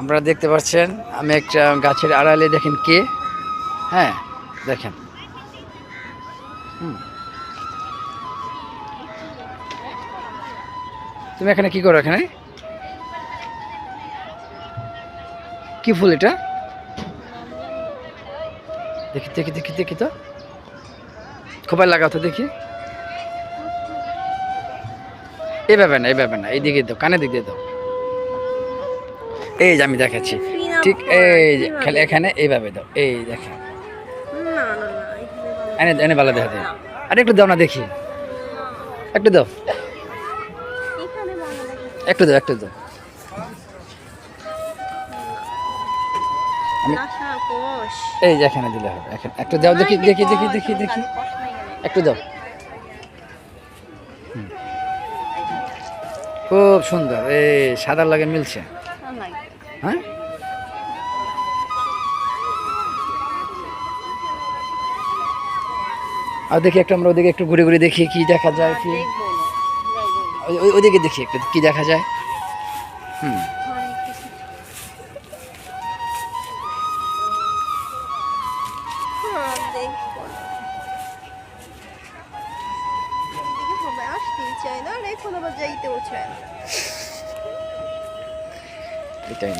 আপনারা দেখতে পাচ্ছেন, আমি একটা গাছের আড়ালে দেখেন কে? হ্যাঁ দেখেন। তুমি এখানে কি করো এখানে? কি ফুল এটা? দেখি দেখি দেখি দেখি তো। খোপায় লাগাও তো দেখি। এইভাবে না এইভাবে না, এইদিকে দাও কানে দিক দিয়ে দাও। এই যে আমি দেখাচ্ছি। ঠিক এই যে খালি এখানে এইভাবে দাও এই দেখেন এনে এনে ভালো দেখা দেয় আর একটু দাও না দেখি। একটু দাও। একটু দাও একটু দাও। এই যে এখানে দিলে হবে এখানে। একটু দাও দেখি দেখি দেখি দেখি দেখি। একটু দাও। খুব সুন্দর এই সাদার লাগে মিলছে। হ্যাঁ? আর দেখি একটা আমরা ওদিকে একটু ঘুরে ঘুরে দেখি কি দেখা যায় কি? ওই- ওই- ওইদিকে দেখি একটু কি দেখা যায়। হুম। চায় না আর এখন আবার যাইতেও চায় না। এটাই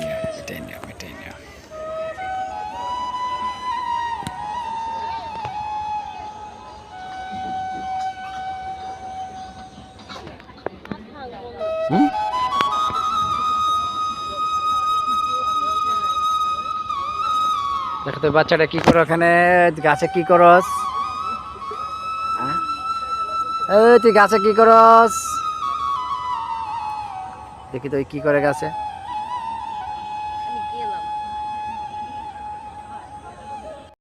হুম দেখো বাচ্চাটা কি করো ওখানে গাছে কি করস? হ্যাঁ? তুই গাছে কি করস? দেখি তো কি করে গাছে।